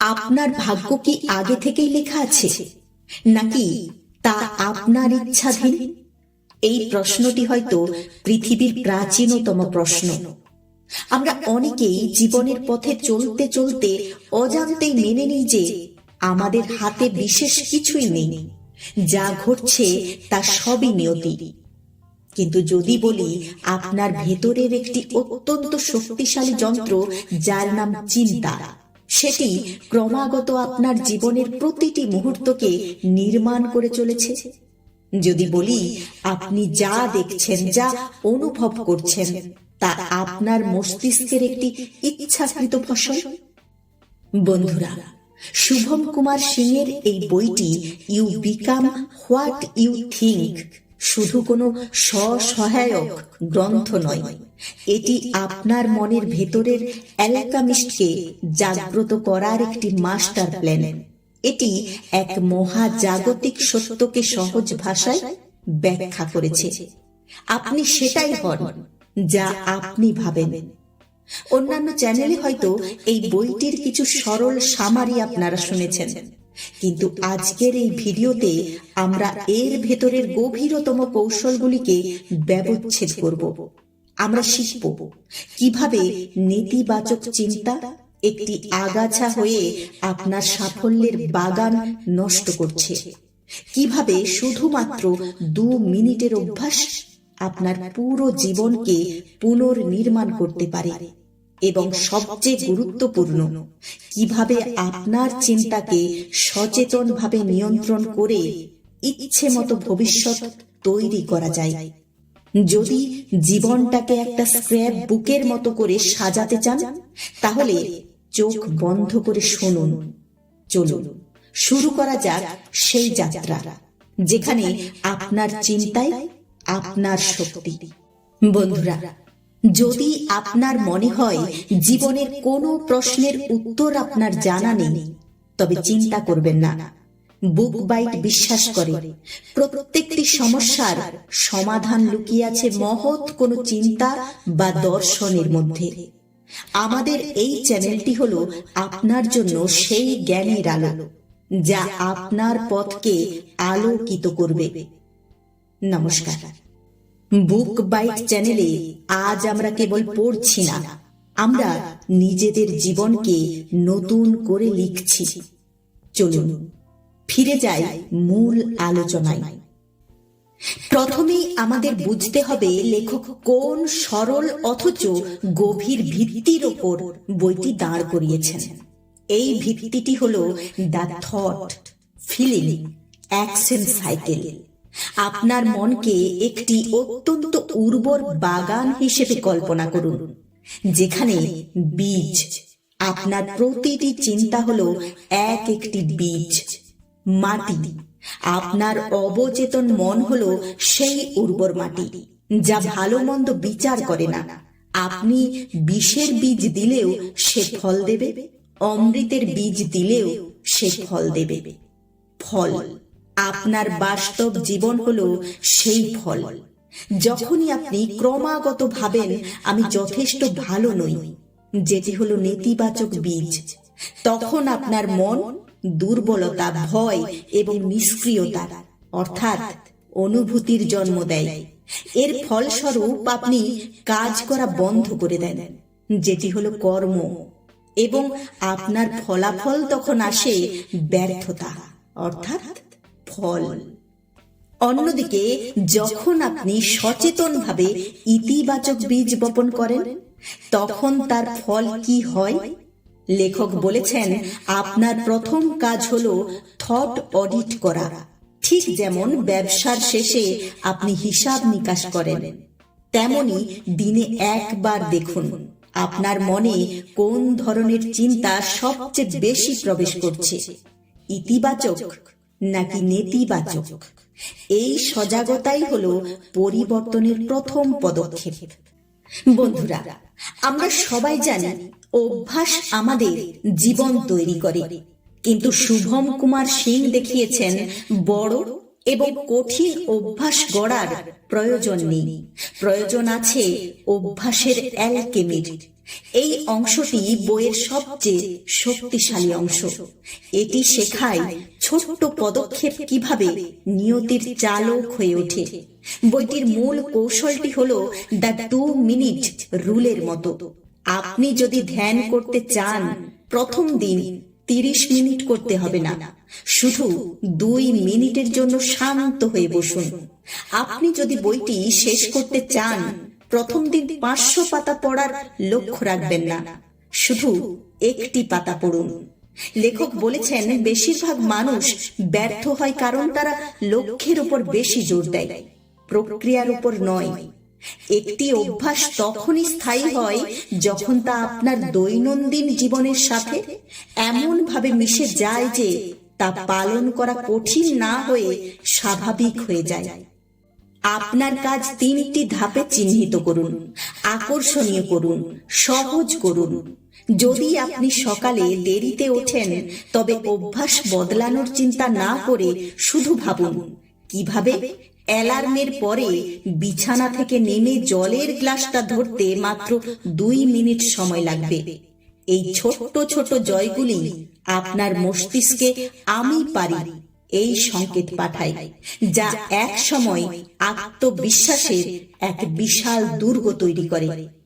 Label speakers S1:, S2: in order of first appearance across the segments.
S1: আপনার ভাগ্য কি আগে থেকেই লেখা আছে? নাকি তা আপনার ইচ্ছাধীন? এই প্রশ্নটি হয়তো পৃথিবীর প্রাচীনতম প্রশ্ন। আমরা অনেকেই জীবনের পথে চলতে চলতে অজান্তেই মেনে নিই যে আমাদের হাতে বিশেষ কিছুই নেই। যা ঘটছে তা সবই নিয়তি। কিন্তু যদি বলি, আপনার ভেতরের একটি অত্যন্ত শক্তিশালী যন্ত্র যার নাম চিন্তা। সেটি ক্রমাগত আপনার জীবনের প্রতিটি মুহূর্তকে নির্মাণ করে চলেছে। যদি বলি, আপনি যা দেখছেন, যা অনুভব করছেন, তা আপনার মস্তিষ্কের একটি ইচ্ছাকৃত ফসল। বন্ধুরা, শুভম কুমার সিং এর এই বইটি you become what you think শুধু কোনো স্বসহায়ক গ্রন্থ নয়, এটি আপনার মনের ভেতরের অ্যালকামিস্টকে জাগ্রত করার একটি মাস্টার প্ল্যান। এটি এক মহাজাগতিক সত্যকে সহজ ভাষায় ব্যাখ্যা করেছে। আপনি সেটাই হন যা আপনি ভাবেন। অন্যান্য চ্যানেলে হয়তো এই বইটির কিছু সরল সামারি আপনারা শুনেছেন। কিন্তু আজকের এই ভিডিওতে আমরা এর ভেতরের গভীরতম কৌশলগুলিকে ব্যবচ্ছেদ করব। আমরা শিখব কীভাবে নেতিবাচক চিন্তা, একটি আগাছা হয়ে আপনার সাফল্যের বাগান নষ্ট করছে। কীভাবে শুধুমাত্র দু মিনিটের অভ্যাস আপনার পুরো জীবনকে পুনর্নির্মাণ করতে পারে। এবং সবচেয়ে গুরুত্বপূর্ণ কীভাবে আপনার চিন্তাকে সচেতনভাবে নিয়ন্ত্রণ করে ইচ্ছে মতো ভবিষ্যৎ তৈরি করা যায়। যদি জীবনটাকে একটা স্ক্র্যাপ বুকের মতো করে সাজাতে চান তাহলে চোখ বন্ধ করে শুনুন। চলুন। শুরু করা যাক সেই যাত্রা যেখানে আপনার চিন্তায় আপনার শক্তি। বন্ধুরা যদি আপনার মনে হয় জীবনের কোনো প্রশ্নের উত্তর আপনার জানা নেই, তবে চিন্তা করবেন না। বুক বাইট বিশ্বাস করে। প্রত্যেকটি সমস্যার সমাধান লুকিয়ে আছে মহৎ কোনো চিন্তা বা দর্শনের মধ্যে। আমাদের এই চ্যানেলটি হলো আপনার জন্য সেই জ্ঞানের আলো, যা আপনার পথকে আলোকিত করবে। নমস্কার। বুক বাইট চ্যানেলে আজ আমরা কেবল পড়ছি না। আমরা নিজেদের জীবনকে নতুন করে লিখছি। চলুন, ফিরে যাই মূল আলোচনায়। প্রথমেই আমাদের বুঝতে হবে লেখক কোন সরল অথচ গভীর ভিত্তির ওপর বইটি দাঁড় করিয়েছেন। এই ভিত্তিটি হল the thought, feeling, action cycle. আপনার মনকে একটি অত্যন্ত উর্বর বাগান হিসেবে কল্পনা করুন যেখানে বীজ আপনার প্রতিটি চিন্তা হলো এক একটি বীজ মাটি। আপনার অবচেতন মন হলো সেই উর্বর মাটি যা ভালো মন্দ বিচার করে না। আপনি বিষের বীজ দিলেও সে ফল দেবে অমৃতের বীজ দিলেও সে ফল দেবে। ফল। আপনার বাস্তব জীবন হলো সেই ফল। যখনই আপনি ক্রমাগত ভাবেন আমি যথেষ্ট ভালো নই, যেটি হলো নেতিবাচক বীজ। তখন আপনার মন দুর্বলতা, ভয় এবং নিষ্ক্রিয়তা, অর্থাৎ অনুভূতির জন্ম দেয়। এর ফলস্বরূপ আপনি কাজ করা বন্ধ করে দেন, যেটি হলো কর্ম, এবং আপনার ফলাফল তখন আসে ব্যর্থতা, অর্থাৎ ফল। অন্যদিকে, যখন আপনি সচেতনভাবে ইতিবাচক বীজ বপন করেন, তখন তার ফল কি হয়? লেখক বলেছেন, আপনার প্রথম কাজ হলো থট অডিট করা। ঠিক যেমন ব্যবসার শেষে আপনি হিসাব নিকাশ করেন, তেমনি দিনে একবার দেখুন, আপনার মনে কোন ধরনের চিন্তা সবচেয়ে বেশি প্রবেশ করছে। ইতিবাচক নাকি নেতিবাচক? এই সজাগতাই হলো পরিবর্তনের প্রথম পদক্ষেপ। বন্ধুরা, আমরা সবাই জানি অভ্যাস আমাদের জীবন তৈরি করে। কিন্তু শুভম কুমার সিং দেখিয়েছেন বড় এবং কঠিন অভ্যাস গড়ার প্রয়োজন নেই। প্রয়োজন আছে অভ্যাসের অ্যালকেমির। এই অংশটি বইয়ের সবচেয়ে শক্তিশালী অংশ। এটি শেখায় ছোট্ট পদক্ষেপ কীভাবে নিয়তির চালক হয়ে ওঠে? বইটির মূল কৌশলটি হল দ্য টু মিনিট রুলের মতো। আপনি যদি ধ্যান করতে চান প্রথম দিন তিরিশ মিনিট করতে হবে না। শুধু দুই মিনিটের জন্য শান্ত হয়ে বসুন। আপনি যদি বইটি শেষ করতে চান প্রথম দিন পাঁচশো পাতা পড়ার লক্ষ্য রাখবেন না। শুধু একটি পাতা পড়ুন। লেখক বলেছেন, বেশিরভাগ মানুষ ব্যর্থ হয় কারণ তারা লক্ষ্যের উপর বেশি জোর দেয়, প্রক্রিয়ার উপর নয়। একটি অভ্যাস তখনই স্থায়ী হয় যখন তা আপনার দৈনন্দিন জীবনের সাথে এমন ভাবে মিশে যায় যে তা পালন করা কঠিন না হয়ে স্বাভাবিক হয়ে যায়। আপনার কাজ তিনটি ধাপে চিহ্নিত করুন, আকর্ষণীয় করুন, সহজ করুন। যদি আপনি সকালে দেরিতে ওঠেন, তবে অভ্যাস বদলানোর চিন্তা না করে শুধু ভাবুন, কীভাবে? অ্যালার্মের পরে বিছানা থেকে নেমে জলের গ্লাসটা ধরতে মাত্র দুই মিনিট সময় লাগবে। এই ছোট্ট ছোট জয়গুলি আপনার মস্তিষ্কে আমি পারি এই সংকেত পাঠায়, যা এক সময় আত্মবিশ্বাসের এক বিশাল দুর্গ তৈরি করে।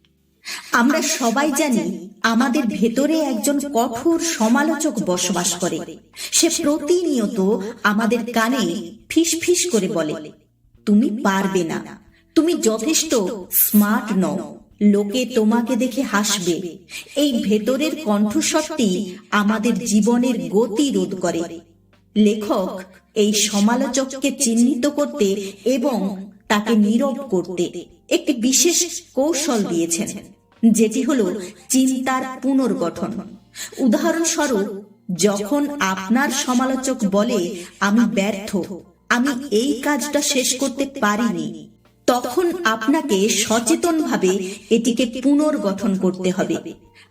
S1: আমরা সবাই জানি আমাদের ভেতরে একজন কঠোর সমালোচক বসবাস করে। সে প্রতিনিয়ত আমাদের কানে ফিস ফিস করে বলে তুমি পারবে না। তুমি যথেষ্ট স্মার্ট নও। লোকে তোমাকে দেখে হাসবে। এই ভেতরের কণ্ঠস্বরটি আমাদের জীবনের গতি রোধ করে। লেখক এই সমালোচককে চিহ্নিত করতে এবং তাকে নীরব করতে একটি বিশেষ কৌশল দিয়েছেন যেটি হলো চিন্তার পুনর্গঠন। উদাহরণস্বরূপ যখন আপনার সমালোচক বলে আমি ব্যর্থ আমি এই কাজটা শেষ করতে পারিনি তখন আপনাকে সচেতনভাবে এটিকে পুনর্গঠন করতে হবে।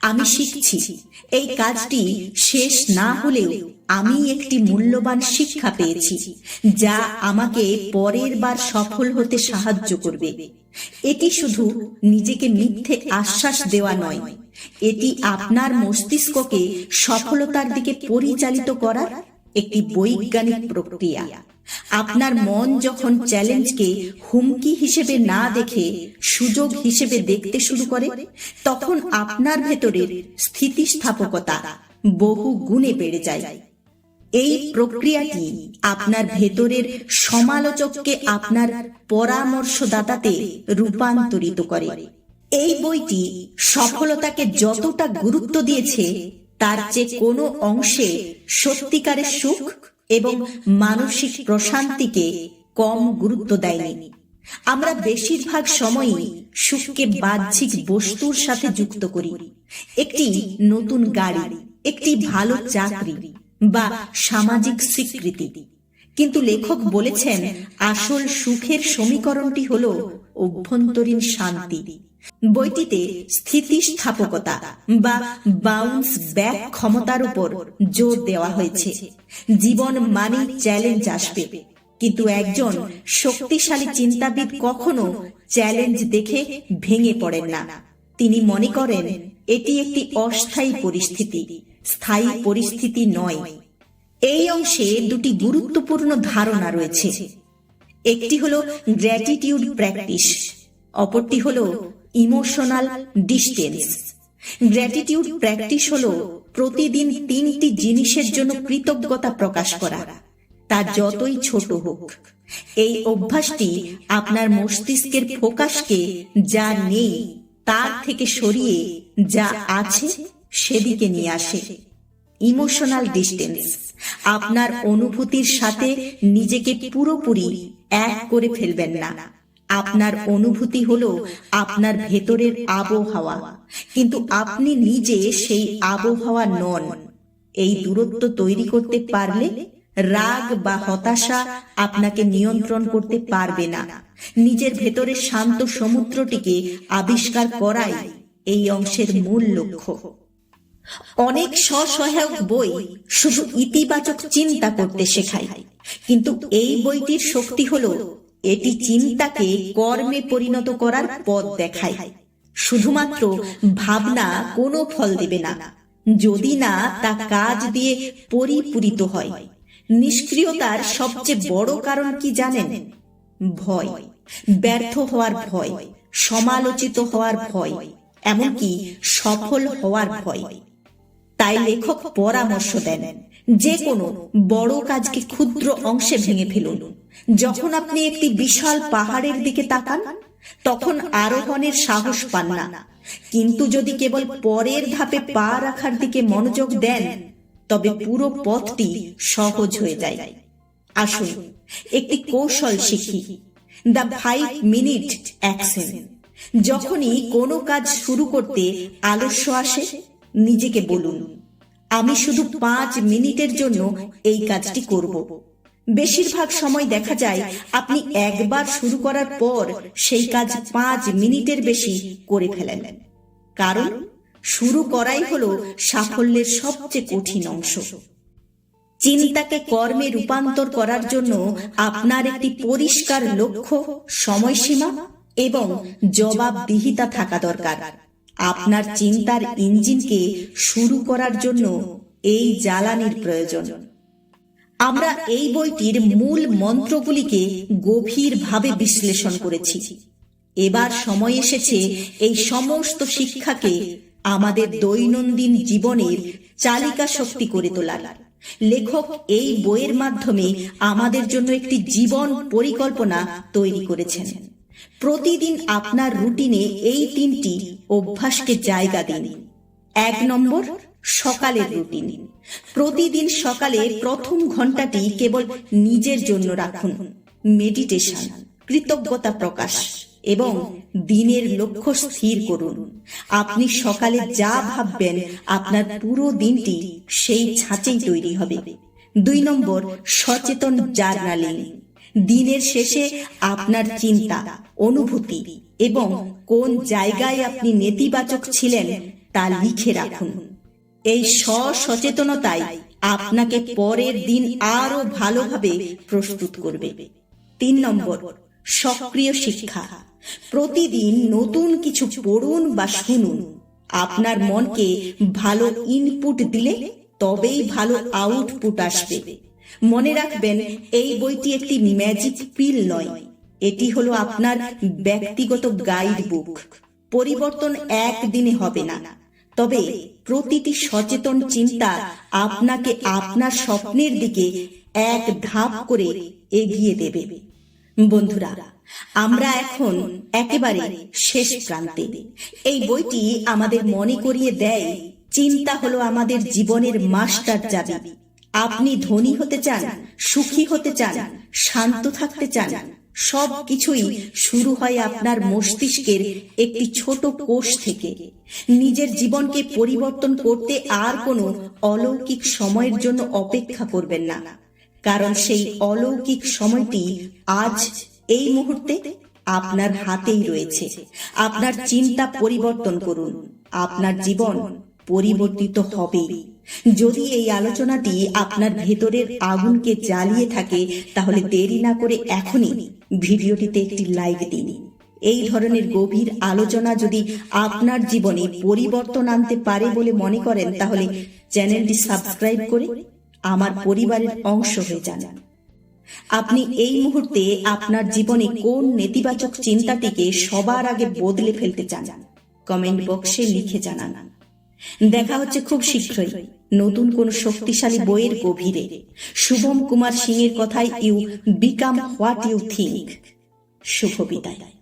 S1: আমি শিখছি। এই কাজটি শেষ না হলেও আমি একটি মূল্যবান শিক্ষা পেয়েছি যা আমাকে পরের বার সফল হতে সাহায্য করবে। এটি শুধু নিজেকে মিথ্যে আশ্বাস দেওয়া নয়। এটি আপনার মস্তিষ্ককে সফলতার দিকে পরিচালিত করার একটি বৈজ্ঞানিক প্রক্রিয়া। আপনার মন যখন চ্যালেঞ্জকে হুমকি হিসেবে না দেখে সুযোগ হিসেবে দেখতে শুরু করে তখন আপনার ভেতরের স্থিতিস্থাপকতা বহু গুণে বেড়ে যায়। এই প্রক্রিয়াটি আপনার ভেতরের সমালোচককে আপনার পরামর্শদাতাতে রূপান্তরিত করে। এই বইটি সফলতাকে যতটা গুরুত্ব দিয়েছে তার চেয়ে কোনো অংশে সত্যিকারের সুখ এবং মানসিক প্রশান্তিকে কম গুরুত্ব দেয়নি। আমরা বেশিরভাগ সময়ই সুখকে বাহ্যিক বস্তুর সাথে যুক্ত করি। একটি নতুন গাড়ি একটি ভালো চাকরি বা সামাজিক স্বীকৃতি। কিন্তু লেখক বলেছেন আসল সুখের সমীকরণটি হল অভ্যন্তরীণ শান্তি। বইটিতে স্থিতিস্থাপকতা বা বাউন্স ব্যাক ক্ষমতার উপর জোর দেওয়া হয়েছে। জীবন মানে চ্যালেঞ্জ আসবে। কিন্তু একজন শক্তিশালী চিন্তাবিদ কখনো চ্যালেঞ্জ দেখে ভেঙে পড়েন না। তিনি মনে করেন, এটি একটি অস্থায়ী পরিস্থিতি, স্থায়ী পরিস্থিতি নয়। এই অংশে দুটি গুরুত্বপূর্ণ ধারণা রয়েছে। একটি হলো গ্র্যাটিটিউড প্র্যাকটিস অপরটি হলো ইমোশনাল ডিস্টেন্স গ্র্যাটিটিউড প্র্যাকটিস হলো প্রতিদিন তিনটি জিনিসের জন্য কৃতজ্ঞতা প্রকাশ করা। তা যতই ছোট হোক। এই অভ্যাসটি আপনার মস্তিষ্কের ফোকাসকে যা নেই তার থেকে সরিয়ে যা আছে সেদিকে নিয়ে আসে। ইমোশনাল ডিস্টেন্স আপনার অনুভূতির সাথে নিজেকে পুরোপুরি এক করে ফেলবেন না। আপনার অনুভূতি হলো আপনার ভেতরের আবহাওয়া। কিন্তু আপনি নিজে সেই আবহাওয়া নন। এই দূরত্ব তৈরি করতে পারলে রাগ বা হতাশা আপনাকে নিয়ন্ত্রণ করতে পারবে না। নিজের ভেতরের শান্ত সমুদ্রটিকে আবিষ্কার করাই এই অংশের মূল লক্ষ্য। অনেক স্বসহায়ক বই শুধু ইতিবাচক চিন্তা করতে শেখায়। কিন্তু এই বইটির শক্তি হলো এটি চিন্তাকে কর্মে পরিণত করার পথ দেখায়। শুধুমাত্র ভাবনা কোনো ফল দেবে না। যদি না তা কাজ দিয়ে পরিপূরিত হয়। নিষ্ক্রিয়তার সবচেয়ে বড় কারণ কি জানেন? ভয়। ব্যর্থ হওয়ার ভয়। সমালোচিত হওয়ার ভয়। এমনকি সফল হওয়ার ভয়। তাই লেখক পরামর্শ দেন যে কোনো বড় কাজকে ক্ষুদ্র অংশে ভেঙে ফেলুন। যখন আপনি একটি বিশাল পাহাড়ের দিকে তাকান তখন আরোহণের সাহস পান না। কিন্তু যদি কেবল পরের ধাপে পা রাখার দিকে মনোযোগ দেন তবে পুরো পথটি সহজ হয়ে যায়। আসুন একটি কৌশল শিখি। দ্য ফাইভ মিনিট অ্যাকশন যখনই কোনো কাজ শুরু করতে আলস্য আসে নিজেকে বলুন, আমি শুধু পাঁচ মিনিটের জন্য এই কাজটি করব। বেশিরভাগ সময় দেখা যায় আপনি একবার শুরু করার পর সেই কাজ পাঁচ মিনিটের বেশি করে ফেলেন। কারণ শুরু করাই হলো সাফল্যের সবচেয়ে কঠিন অংশ। চিন্তাকে কর্মে রূপান্তর করার জন্য আপনার একটি পরিষ্কার লক্ষ্য, সময়সীমা এবং জবাবদিহিতা থাকা দরকার। আপনার চিন্তার ইঞ্জিনকে শুরু করার জন্য এই জ্বালানির প্রয়োজন। আমরা এই বইটির মূল মন্ত্রগুলিকে গভীরভাবে বিশ্লেষণ করেছি। এবার সময় এসেছে এই সমস্ত শিক্ষাকে আমাদের দৈনন্দিন জীবনের চালিকা শক্তি করে তোলার। লেখক এই বইয়ের মাধ্যমে আমাদের জন্য একটি জীবন পরিকল্পনা তৈরি করেছেন। প্রতিদিন আপনার রুটিনে এই তিনটি অভ্যাসকে জায়গা দিন। এক নম্বর, সকালের রুটিন। প্রতিদিন সকালে প্রথম ঘন্টাটি কেবল নিজের জন্য রাখুন। মেডিটেশন, কৃতজ্ঞতা প্রকাশ এবং দিনের লক্ষ্য স্থির করুন। আপনি সকালে যা ভাববেন আপনার পুরো দিনটি সেই ছাঁচেই তৈরি হবে। দুই নম্বর, সচেতন জার্নালিং। দিনের শেষে আপনার চিন্তা, অনুভূতি এবং কোন জায়গায় আপনি নেতিবাচক ছিলেন তা লিখে রাখুন। এই সচেতনতাই আপনাকে পরের দিন আরও ভালোভাবে প্রস্তুত করবে। তিন নম্বর, সক্রিয় শিক্ষা। প্রতিদিন নতুন কিছু পড়ুন বা শুনুন। আপনার মনকে ভালো ইনপুট দিলে তবেই ভালো আউটপুট আসবে। মনে রাখবেন, এই বইটি একটি ম্যাজিক পিল নয়। এটি হলো আপনার ব্যক্তিগত গাইড বুক পরিবর্তন একদিনে হবে না। তবে প্রতিটি সচেতন চিন্তা আপনাকে আপনার স্বপ্নের দিকে এক ধাপ করে এগিয়ে দেবে। বন্ধুরা, আমরা এখন একেবারে শেষ প্রান্তে। এই বইটি আমাদের মনে করিয়ে দেয়, চিন্তা হলো আমাদের জীবনের মাস্টার চাবি। আপনি ধনী হতে চান সুখী হতে চান শান্ত থাকতে চান সব কিছুই শুরু হয় আপনার মস্তিষ্কের একটি ছোট কোষ থেকে। নিজের জীবনকে পরিবর্তন করতে আর কোনো অলৌকিক সময়ের জন্য অপেক্ষা করবেন না। কারণ সেই অলৌকিক সময়টি আজ এই মুহূর্তে আপনার হাতেই রয়েছে। আপনার চিন্তা পরিবর্তন করুন। আপনার জীবন পরিবর্তিত হবেই। যদি এই আলোচনাটি আপনার ভেতরের আগুনকে জ্বালিয়ে থাকে, তাহলে দেরি না করে এখনই ভিডিওটিতে একটি লাইক দিন। এই ধরনের গভীর আলোচনা যদি আপনার জীবনে পরিবর্তন আনতে পারে বলে মনে করেন, তাহলে চ্যানেলটি সাবস্ক্রাইব করে আমার পরিবারের অংশ হয়ে যান। আপনি এই মুহূর্তে আপনার জীবনে কোন নেতিবাচক চিন্তাটিকে সবার আগে বদলে ফেলতে চান? কমেন্ট বক্সে লিখে জানান। দেখা হচ্ছে খুব শীঘ্রই নতুন কোন শক্তিশালী বইয়ের গভীরে। শুভম কুমার সিং এর কথায় you become what you think. শুভ বিদায়।